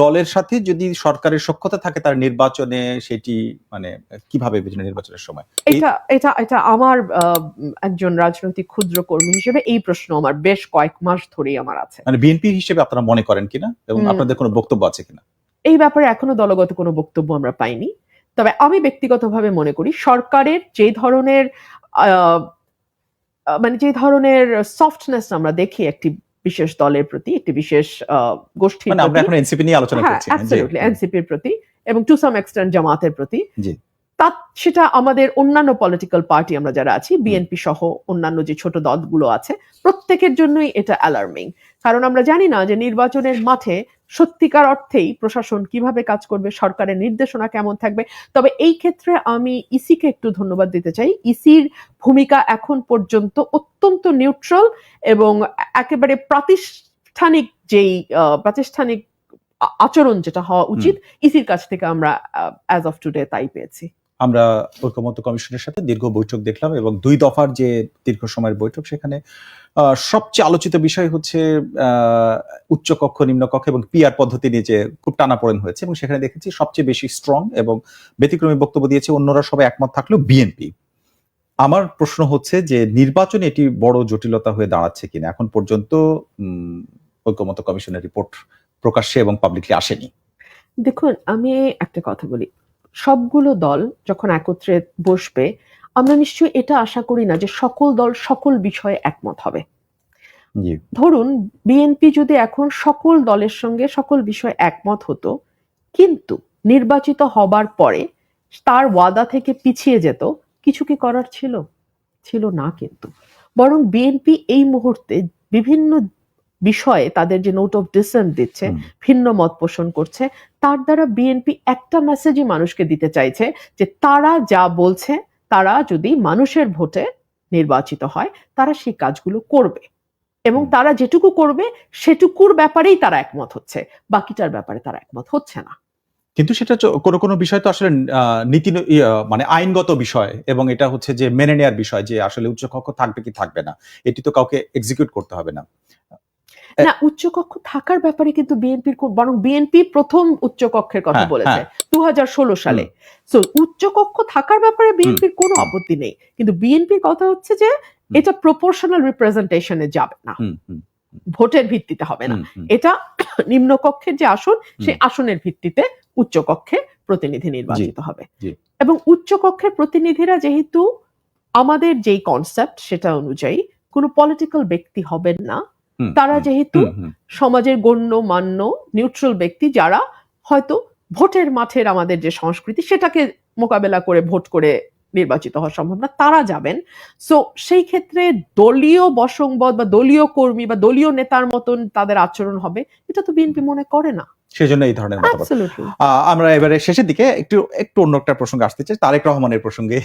দলের সাথে যদি সরকারের সক্ষতা থাকে তার নির্বাচনে সেটি মানে কীভাবে বিবেচনা নির্বাচনের সময়? এটা এটা এটা আমার একজন রাজনৈতিক ক্ষুদ্র কর্মী হিসেবে এই প্রশ্ন আমার বেশ কয়েক মাস ধরেই আমার আছে। মানে বিএনপি হিসেবে আপনারা মনে করেন কিনা এবং আপনাদের কোনো বক্তব্য আছে কিনা? এই ব্যাপারে এখনও দলগত কোনো বক্তব্য আমরা পাইনি। তবে আমি ব্যক্তিগতভাবে মনে করি সরকারের যে ধরনের মানে যে ধরনের সফটনেস আমরা দেখি একটি বিশেষ দলের প্রতি একটি বিশেষ গোষ্ঠী মানে আমরা এখন এনসিপি নিয়ে আলোচনা হ্যাঁ করছি অ্যাবসলিউটলি এনসিপির প্রতি এবং টু সাম এক্সটেন্ট জামাতের প্রতি। তা সেটা আমাদের অন্যান্য পলিটিক্যাল পার্টি আমরা যারা আছি বিএনপি সহ অন্যান্য যে ছোট দলগুলো আছে প্রত্যেকের জন্যই এটা অ্যালার্মিং কারণ আমরা জানি না যে নির্বাচনের মাঠে সত্যিকার অর্থেই প্রশাসন কীভাবে কাজ করবে সরকারের নির্দেশনা কেমন থাকবে? তবে এই ক্ষেত্রে আমি ইসিকে একটু ধন্যবাদ দিতে চাই। ইসির ভূমিকা এখন পর্যন্ত অত্যন্ত নিউট্রাল এবং একেবারে প্রাতিষ্ঠানিক যেই প্রাতিষ্ঠানিক আচরণ যেটা হওয়া উচিত ইসির কাছ থেকে আমরা অ্যাজ অফ টুডে তাই পেয়েছি। আমরা ঐক্যমত্য কমিশনের সাথে দীর্ঘ বৈঠক দেখলাম এবং দুই দফার যে দীর্ঘ সময়ের বৈঠক সেখানে সবচেয়ে আলোচিত বিষয় হচ্ছে উচ্চকক্ষ নিম্নকক্ষ এবং পিআর পদ্ধতি নিয়ে যে খুব টানাপোড়েন হয়েছে এবং সেখানে দেখেছি সবচেয়ে বেশি স্ট্রং এবং ব্যতিক্রমী বক্তব্য দিয়েছে অন্যরা সবাই একমত থাকলেও বিএনপি আমার প্রশ্ন হচ্ছে যে নির্বাচনে এটি বড় জটিলতা হয়ে দাঁড়াচ্ছে কিনা? এখন পর্যন্ত উম, ঐক্যমত্য কমিশনের রিপোর্ট প্রকাশ্যে এবং পাবলিকলি আসেনি। দেখুন আমি একটা কথা বলি। সবগুলো দল যখন একত্রে বসবে আমরা নিশ্চয়ই এটা আশা করি না যে সকল দল সকল বিষয়ে একমত হবে। ধরুন বিএনপি যদি এখন সকল দলের সঙ্গে সকল বিষয়ে একমত হতো কিন্তু নির্বাচিত হবার পরে তার ওয়াদা থেকে পিছিয়ে যেত কিছু কি করার ছিল? ছিল না কিন্তু। বরং বিএনপি এই মুহূর্তে বিভিন্ন বিষয়ে তাদের যে নোট অফ ডিসেন্ট দিচ্ছে ভিন্ন মত পোষণ করছে তার দ্বারা বিএনপি একটা মেসেজই মানুষকে দিতে চাইছে যে তারা যা বলছে তারা যদি মানুষের ভোটে নির্বাচিত হয় তারা সেই কাজগুলো করবে। এবং তারা যেটুকু করবে সেটুকুর ব্যাপারেই তারা একমত হচ্ছে বাকিটার ব্যাপারে তারা একমত হচ্ছে না। কিন্তু সেটা কোনো কোনো বিষয় তো আসলে নীতি ন- মানে আইনগত বিষয় এবং এটা হচ্ছে যে মেনে নেওয়ার বিষয় যে আসলে উচ্চকক্ষ থাকবে কি থাকবে না এটি তো কাউকে এক্সিকিউট করতে হবে না। না উচ্চকক্ষ থাকার ব্যাপারে কিন্তু বিএনপির বরং বিএনপি প্রথম উচ্চকক্ষের কথা হ্যাঁ, বলেছে হ্যাঁ। দু সালে। তো উচ্চকক্ষ থাকার ব্যাপারে বিএনপির কোনো আপত্তি নেই। কিন্তু বিএনপির কথা হচ্ছে যে এটা প্রপোর্শনাল রিপ্রেজেন্টেশনে যাবে না। ভোটের ভিত্তিতে হবে না। এটা নিম্নকক্ষের যে আসন সেই আসনের ভিত্তিতে উচ্চকক্ষে প্রতিনিধি নির্বাচিত হবে। এবং উচ্চকক্ষের প্রতিনিধিরা যেহেতু আমাদের যেই কনসেপ্ট সেটা অনুযায়ী কোনো পলিটিক্যাল ব্যক্তি হবেন না। তারা যেহেতু সমাজের গণ্য মান্য নিউট্রাল ব্যক্তি যারা হয়তো ভোটের মাঠের আমাদের যে সংস্কৃতি সেটাকে মোকাবেলা করে ভোট করে নির্বাচিত হওয়া সম্ভব না তারা যাবেন। সো সেই ক্ষেত্রে দলীয় বসংবদ বা দলীয় কর্মী বা দলীয় নেতার মতন তাদের আচরণ হবে এটা তো বিএনপি মনে করে না। সেজন্য এই ধরনের মতামত। আমরা এবারে শেষের দিকে একটু একটু অন্য একটা প্রসঙ্গে আসতে চাই তারেক রহমানের প্রসঙ্গে।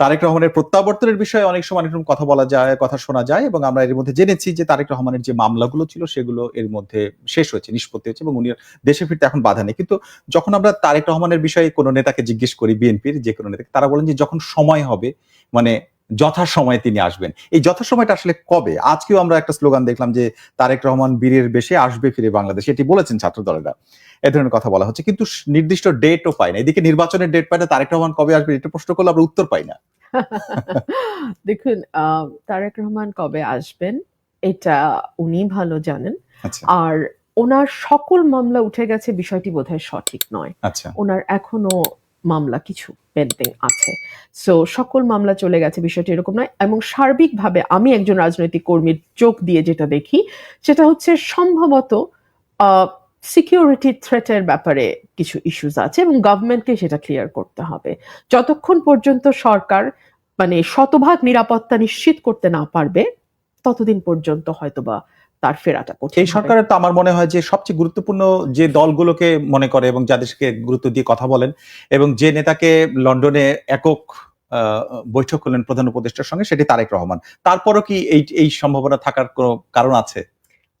তারেক রহমানের প্রত্যাবর্তনের বিষয়ে অনেক সময় অনেক কথা বলা যায় কথা শোনা যায় এবং আমরা এর মধ্যে জেনেছি যে তারেক রহমানের যে মামলাগুলো ছিল সেগুলো এর মধ্যে শেষ হয়েছে নিষ্পত্তি হয়েছে এবং উনি দেশে ফিরতে এখন বাধা নেই। কিন্তু যখন আমরা তারেক রহমানের বিষয়ে কোনো নেতাকে জিজ্ঞেস করি বিএনপির যে কোনো নেতাকে তারা বলেন যে যখন সময় হবে মানে যথা সময়ে তিনি আসবেন। এই যথা সময়টা আসলে কবে? আজকেও আমরা একটা স্লোগান দেখলাম যে তারেক রহমান বীরের বেশে আসবে ফিরে বাংলাদেশ। এটি বলেছেন ছাত্র দলেরা এ ধরনের কথা বলা হচ্ছে। কিন্তু নির্দিষ্ট ডেটও পাই না। এদিকে নির্বাচনের ডেট পাই না তারেক রহমান কবে আসবে এটা প্রশ্ন করলে আমরা উত্তর পাই না। দেখুন আহ, তারেক রহমান কবে আসবেন এটা উনি ভালো জানেন। আচ্ছা। আর ওনার সকল মামলা উঠে গেছে বিষয়টি বোধহয় সঠিক নয়। আচ্ছা। ওনার এখনও মামলা কিছু পেন্ডিং আছে। সো সকল মামলা চলে গেছে, বিষয়টি এরকম নয়। এবং সার্বিকভাবে আমি একজন রাজনৈতিক কর্মীর চোখ দিয়ে যেটা দেখি, সেটা হচ্ছে সম্ভবত সিকিউরিটি থ্রেটের ব্যাপারে কিছু ইস্যুস আছে এবং গভর্নমেন্টকে সেটা ক্লিয়ার করতে হবে। যতক্ষণ পর্যন্ত সরকার মানে শতভাগ নিরাপত্তা নিশ্চিত করতে না পারবে, ততদিন পর্যন্ত হয়তোবা তার ফেরাটা কঠিন এই সরকারের তো আমার মনে হয় যে সবচেয়ে গুরুত্বপূর্ণ যে দলগুলোকে মনে করে এবং যাদেরকে গুরুত্ব দিয়ে কথা বলেন এবং যে নেতাকে লন্ডনে একক বৈঠক করলেন প্রধান উপদেষ্টার সঙ্গে সেটি তারেক রহমান। তারপরও কি এই এই সম্ভাবনা থাকার কোনো কারণ আছে?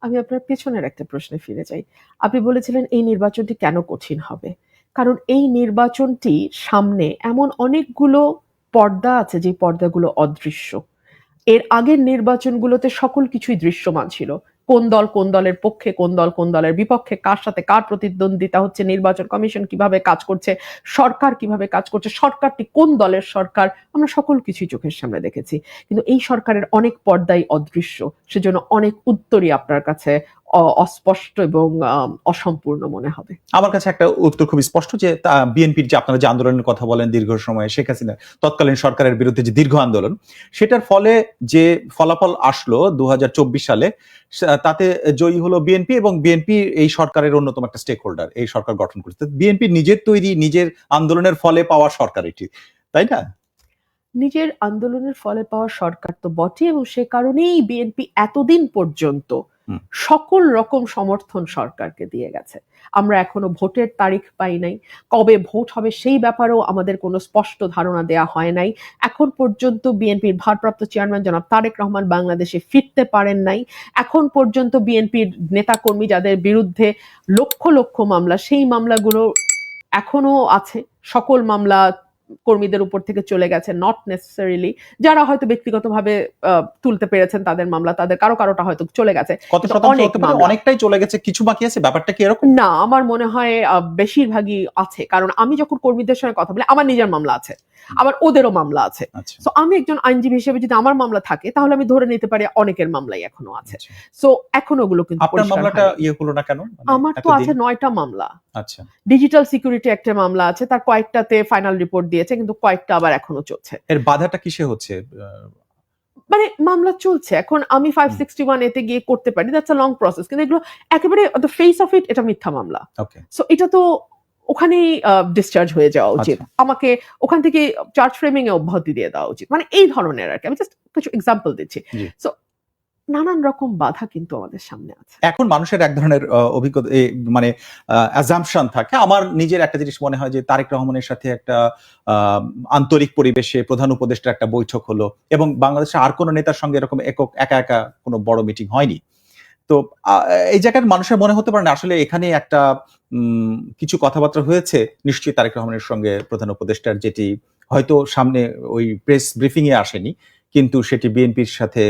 আমি আপনার পেছনের একটা প্রশ্নে ফিরে যাই। আপনি বলেছিলেন এই নির্বাচনটি কেন কঠিন হবে? কারণ এই নির্বাচনটি সামনে এমন অনেকগুলো পর্দা আছে যে পর্দাগুলো অদৃশ্য। এর আগের নির্বাচনগুলোতে সকল কিছুই দৃশ্যমান ছিল। কোন দল কোন দলের পক্ষে, কোন দল কোন দলের বিপক্ষে, কার সাথে কার প্রতিদ্বন্দ্বিতা হচ্ছে, নির্বাচন কমিশন কীভাবে কাজ করছে, সরকার কীভাবে কাজ করছে, সরকারটি কোন দলের সরকার, আমরা সকল কিছুই চোখের সামনে দেখেছি। কিন্তু এই সরকারের অনেক পর্দাই অদৃশ্য, সেজন্য অনেক উত্তরই আপনার কাছে অস্পষ্ট এবং অসম্পূর্ণ মনে হবে আমার কাছে একটা উত্তর খুব স্পষ্ট যে বিএনপির যে আপনারা যে আন্দোলনের কথা বলেন দীর্ঘ সময় শেখ হাসিনা তৎকালীন সরকারের বিরুদ্ধে যে দীর্ঘ আন্দোলন সেটার ফলে যে ফলাফল আসলো দু হাজার চব্বিশ সালে তাতে জয়ী হলো বিএনপি এবং বিএনপি এই সরকারের অন্যতম একটা স্টেক হোল্ডার এই সরকার গঠন করতে বিএনপি নিজের তৈরি নিজের আন্দোলনের ফলে পাওয়া সরকার এটি তাই না নিজের আন্দোলনের ফলে পাওয়া সরকার তো বটে এবং সে কারণেই বিএনপি এতদিন পর্যন্ত। সকল রকম সমর্থন সরকারকে দিয়ে গেছে। আমরা এখনও ভোটের তারিখ পাই নাই। কবে ভোট হবে সেই ব্যাপারেও আমাদের কোনো স্পষ্ট ধারণা দেয়া হয় নাই। এখন পর্যন্ত বিএনপির ভারপ্রাপ্ত চেয়ারম্যান জনাব তারেক রহমান বাংলাদেশে ফিরতে পারেন নাই। এখন পর্যন্ত বিএনপির নেতাকর্মী যাদের বিরুদ্ধে লক্ষ লক্ষ মামলা, সেই মামলাগুলো এখনও আছে। সকল মামলা কর্মীদের উপর থেকে চলে গেছে নট নেসেসারিলি যারা হয়তো ব্যক্তিগতভাবে আহ, তুলতে পেরেছেন তাদের মামলা তাদের কারও কারোটা হয়তো চলে গেছে। অনেকটাই চলে গেছে কিছু বাকি আছে? ব্যাপারটা কি এরকম? না আমার মনে হয় আহ, বেশিরভাগই আছে কারণ আমি যখন কর্মীদের সঙ্গে কথা বলি আমার নিজের মামলা আছে। আবার ওদেরও মামলা আছে। আচ্ছা। সো আমি একজন আইনজীবী হিসেবে যদি আমার মামলা থাকে তাহলে আমি ধরে নিতে পারি অনেকের মামলাই এখনও আছে। আচ্ছা। সো এখন ওগুলো কিন্তু আপনার মামলাটা ইয়ে হলো না কেন? মানে আমার তো আছে নয়টা মামলা। আচ্ছা। ডিজিটাল সিকিউরিটি একটা মামলা আছে তার কয়েকটাতে ফাইনাল রিপোর্ট দিয়েছে কিন্তু কয়েকটা আবার এখনও চলছে। এর বাধাটা কিসে হচ্ছে? মানে মামলা চলছে। এখন আমি ফাইভ সিক্সটি ওয়ান এতে গিয়ে করতে পারি দ্যাটস আ লং প্রসেস কিন্তু এগুলো একেবারে দ্য ফেস অফ ইট এটা মিথ্যা মামলা। ওকে সো এটা তো ওখানেই ডিসচার্জ হয়ে যাওয়া উচিত। আমাকে ওখান থেকে চার্জ ফ্রেমিং এ অব্যাহতি দিয়ে দেওয়া উচিত। মানে এই ধরনের আর কি। আমি জাস্ট কিছু এক্সাম্পল দিচ্ছি। সো নানান রকম বাধা কিন্তু আমাদের সামনে আছে। এখন মানুষের এক ধরনের অভিজ্ঞতা মানে অ্যাজাম্পশন থাকে। আমার নিজের একটা জিনিস মনে হয় যে তারেক রহমানের সাথে একটা আহ, আন্তরিক পরিবেশে প্রধান উপদেষ্টার একটা বৈঠক হলো এবং বাংলাদেশে আর কোনো নেতার সঙ্গে এরকম একক একা একা কোনো বড় মিটিং হয়নি। তো এই জায়গার মানুষের মনে হতে পারে না, আসলে এখানে একটা কিছু কথাবার্তা হয়েছে। নিশ্চয়ই তারেক রহমানের সঙ্গে প্রধান উপদেষ্টার যেটি হয়তো সামনে ওই প্রেস ব্রিফিং এ আসেনি, কিন্তু সেটি বিএনপির সাথে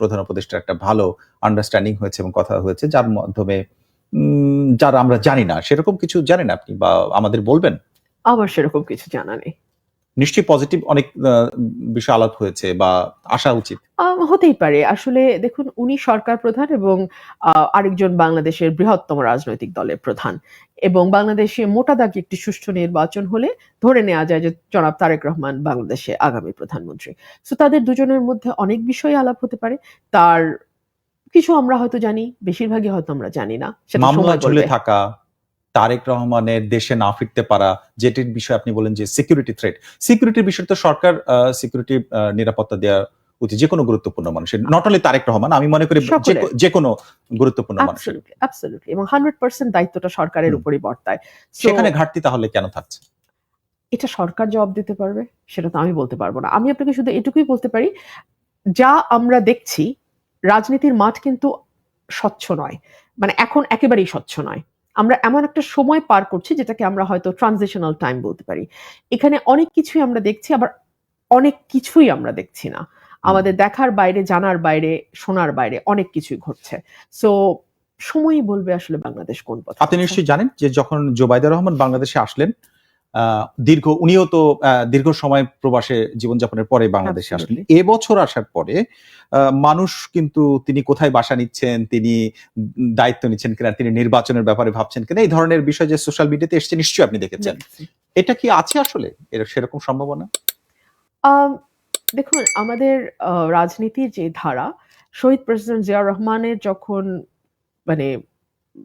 প্রধান উপদেষ্টার একটা ভালো আন্ডারস্ট্যান্ডিং হয়েছে এবং কথা হয়েছে, যার মাধ্যমে যারা আমরা জানি না। সেরকম কিছু জানেন আপনি বা আমাদের বলবেন? আবার সেরকম কিছু জানা নেই। নিশ্চয়ই পজিটিভ অনেক বিষয় আলাপ হয়েছে বা আসা উচিত। হতেই পারে। আসলে দেখুন উনি সরকার প্রধান এবং আরেকজন বাংলাদেশের বৃহত্তম রাজনৈতিক দলের প্রধান। এবং বাংলাদেশে মোটা দাগে একটি সুষ্ঠু নির্বাচন হলে ধরে নেওয়া যায় যে জনাব তারেক রহমান বাংলাদেশে আগামী প্রধানমন্ত্রী। সো তাদের দুজনের মধ্যে অনেক বিষয় আলাপ হতে পারে। তার কিছু আমরা হয়তো জানি বেশিরভাগই হয়তো আমরা জানি না। সেটা সময় থাকা তারেক রহমানের দেশে না ফিরতে পারা যেটির বিষয়ে আপনি বলেন যে সিকিউরিটি থ্রেট সিকিউরিটির বিষয়ে তো সরকার সিকিউরিটি নিরাপত্তা দেওয়া উচিত যে কোনো গুরুত্বপূর্ণ মানুষের নট অনলি তারেক রহমান আমি মনে করি যে কোনো গুরুত্বপূর্ণ absolutely. এবং হান্ড্রেড পার্সেন্ট দায়িত্বটা সরকারের। উপরই বর্তায়। সেখানে ঘাটতি তাহলে কেন থাকছে? এটা সরকার জবাব দিতে পারবে সেটা তো আমি বলতে পারব না। আমি আপনাকে শুধু এটুকুই বলতে পারি যা আমরা দেখছি রাজনীতির মাঠ কিন্তু স্বচ্ছ নয় মানে এখন একেবারেই স্বচ্ছ নয়। আমরা এমন একটা সময় পার করছি যেটাকে আমরা হয়তো ট্রানজিশনাল টাইম বলতে পারি। এখানে অনেক কিছুই আমরা দেখছি আবার অনেক কিছুই আমরা দেখছি না। আমাদের দেখার বাইরে জানার বাইরে শোনার বাইরে অনেক কিছুই ঘটছে। সো সময়ই বলবে আসলে বাংলাদেশ কোন পথে আপনি। নিশ্চয়ই জানেন যে যখন জোবাইদা রহমান বাংলাদেশে আসলেন দীর্ঘ উনিও তো দীর্ঘ সময় প্রবাসে জীবনযাপনের পরে বাংলাদেশে আসলেন. এবছর আসার পরে মানুষ কিন্তু তিনি কোথায় বাসা নিচ্ছেন তিনি দায়িত্ব নিচ্ছেন কিনা তিনি নির্বাচনের ব্যাপারে ভাবছেন কিনা এই ধরনের বিষয় যে সোশ্যাল মিডিয়াতে এসছে নিশ্চয়ই আপনি দেখেছেন। এটা কি আছে আসলে? এর সেরকম সম্ভাবনা? দেখুন আমাদের আহ, রাজনীতির যে ধারা শহীদ প্রেসিডেন্ট জিয়া রহমানের যখন মানে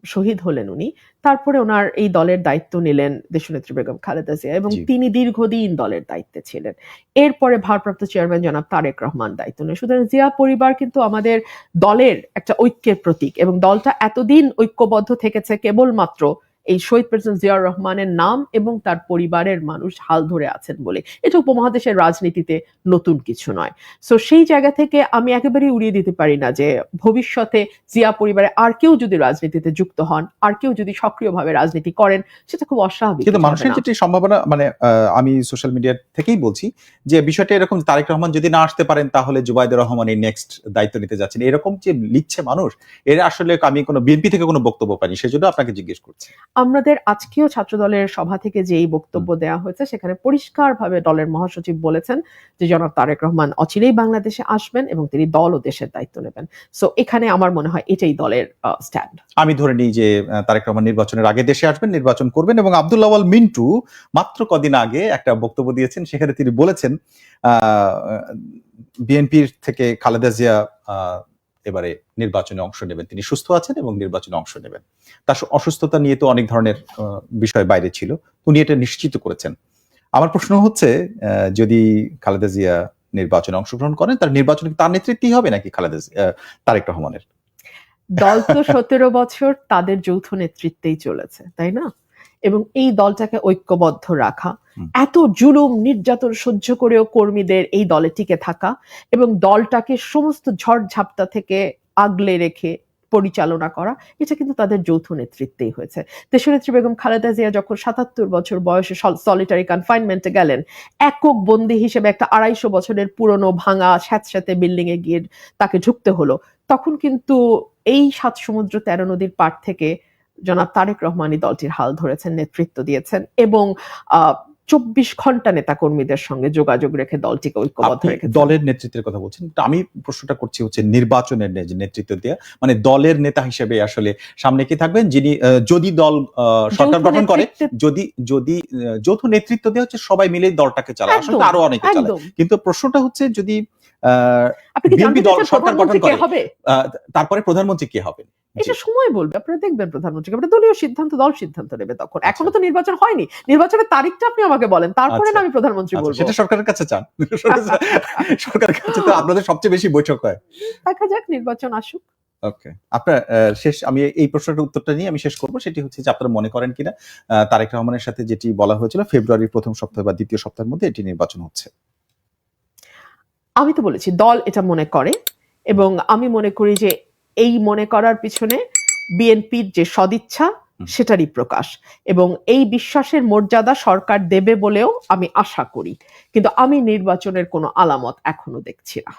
শহীদ হলেন উনি। তারপরে ওনার এই দলের দায়িত্ব নিলেন দেশনেত্রী বেগম খালেদা জিয়া এবং তিনি দীর্ঘদিন দলের দায়িত্বে ছিলেন। এরপরে ভারপ্রাপ্ত চেয়ারম্যান জনাব তারেক রহমান দায়িত্ব নেন। সুতরাং জিয়া পরিবার কিন্তু আমাদের দলের একটা ঐক্যের প্রতীক এবং দলটা এতদিন ঐক্যবদ্ধ থেকেছে কেবলমাত্র এই শহীদ প্রেসিডেন্ট জিয়াউর রহমানের নাম এবং তার পরিবারের মানুষ হাল ধরে আছেন বলে। এটা উপমহাদেশের রাজনীতিতে নতুন কিছু নয়। সো সেই জায়গা থেকে আমি একেবারেই উড়িয়ে দিতে পারি না যে ভবিষ্যতে জিয়া পরিবারে আর কেউ যদি রাজনীতিতে যুক্ত হন আর কেউ যদি সক্রিয়ভাবে রাজনীতি করেন সেটা খুব অস্বাভাবিক কিন্তু মানুষের যেটি সম্ভাবনা মানে আমি সোশ্যাল মিডিয়া থেকেই বলছি যে বিষয়টা এরকম তারেক রহমান যদি না আসতে পারেন তাহলে জুবাইদুর রহমান এই নেক্সট দায়িত্ব নিতে যাচ্ছেন। এরকম যে লিখছে মানুষ এর আসলে আমি কোনো বিএনপি থেকে কোনো বক্তব্য পাইনি সেজন্য আপনাকে জিজ্ঞেস করছি। আমাদের আজকেও ছাত্রদলের সভা থেকে যেই বক্তব্য দেওয়া হয়েছে সেখানে পরিষ্কারভাবে দলের মহাসচিব বলেছেন যে জনাব তারেক রহমান অচিরেই বাংলাদেশে আসবেন এবং তিনি দল ও দেশের দায়িত্ব নেবেন। সো এখানে আমার মনে হয় এটাই দলের স্ট্যান্ড আমি ধরে নিই যে তারেক রহমান নির্বাচনের আগে দেশে আসবেন নির্বাচন করবেন এবং আব্দুল্লাহ আওয়াল মিন্টু মাত্র কদিন আগে একটা বক্তব্য দিয়েছেন সেখানে তিনি বলেছেন বিএনপির থেকে খালেদা জিয়া আহ, এবারে নির্বাচনে অংশ নেবেন। তিনি সুস্থ আছেন এবং নির্বাচনে অংশ নেবেন। তার অসুস্থতা নিয়ে তো অনেক ধরনের বিষয় বাইরে ছিল। উনি এটা নিশ্চিত করেছেন। আমার প্রশ্ন হচ্ছে যদি খালেদা জিয়া নির্বাচনে অংশগ্রহণ করেন, তার নির্বাচনে তার নেতৃত্বই হবে নাকি খালেদা তারেক রহমানের? দল তো সতেরো বছর তাদের যৌথ নেতৃত্বেই চলেছে, তাই না? এবং এই দলটাকে ঐক্যবদ্ধ রাখা। এত জুলুম নির্যাতন সহ্য করেও কর্মীদের এই দলে টিকে থাকা এবং দলটাকে সমস্ত ঝড় ঝাপটা থেকে আগলে রেখে পরিচালনা করা এটা কিন্তু তাদের যৌথ নেতৃত্বেই হয়েছে। দেশনেত্রী বেগম খালেদা জিয়া যখন সাতাত্তর বছর বয়সে সলিটারি কনফাইনমেন্টে গেলেন একক বন্দী হিসেবে একটা আড়াইশো বছরের পুরনো ভাঙা স্যাঁতস্যাঁতে বিল্ডিং এ গিয়ে তাকে ঝুঁকতে হলো। তখন কিন্তু এই সাত সমুদ্র তেরো নদীর পার থেকে জনাব তারেক রহমানি দলটির হাল ধরেছেন নেতৃত্ব দিয়েছেন এবং চব্বিশ ঘণ্টা নেতা কর্মীদের সঙ্গে যোগাযোগ রেখে দলটিকে ঐক্যবদ্ধ রেখেছেন দলের নেতৃত্বের কথা বলছেন আমি প্রশ্নটা করছি হচ্ছে নির্বাচনের নেতৃত্ব দেওয়া মানে দলের নেতা হিসেবে আসলে সামনে কি থাকবেন যিনি যদি দল আহ, সরকার গঠন করে যদি যদি যৌথ নেতৃত্ব দেওয়া হচ্ছে সবাই মিলে দলটাকে চালায় আসলে আরও অনেকে চালায় কিন্তু প্রশ্নটা হচ্ছে যদি আহ, জানতে দল সরকার গঠন করে। হবে তারপরে প্রধানমন্ত্রী কে হবেন জি। এটা সময় বলবে আপনারা দেখবেন প্রধানমন্ত্রীকে আপনার দলীয় সিদ্ধান্ত দল সিদ্ধান্ত নেবে তখন। আচ্ছা। এখনও তো নির্বাচন হয়নি। নির্বাচনের তারিখটা আপনি আমাকে বলেন তারপরে না আচ্ছা। আমি প্রধানমন্ত্রী আচ্ছা, বলব। সেটা সরকারের কাছে চান। সরকারের কাছে তো আপনাদের সবচেয়ে বেশি বৈঠক হয়। দেখা যাক নির্বাচন আসুক। ওকে। আপনার শেষ আমি এই প্রশ্নটার উত্তরটা নিয়ে আমি শেষ করব। সেটি হচ্ছে যে আপনারা মনে করেন কিনা? তারেক রহমানের সাথে যেটি বলা হয়েছিল ফেব্রুয়ারির প্রথম সপ্তাহ বা দ্বিতীয় সপ্তাহের মধ্যে এটি নির্বাচন হচ্ছে। আমি তো বলেছি দল এটা মনে করে এবং আমি মনে করি যে এই মনে করার পিছনে বিএনপির যে সদিচ্ছা সেটারই প্রকাশ। এবং এই বিশ্বাসের মর্যাদা সরকার দেবে বলেও আমি আশা করি। কিন্তু আমি নির্বাচনের কোনো আলামত এখনও দেখছি না।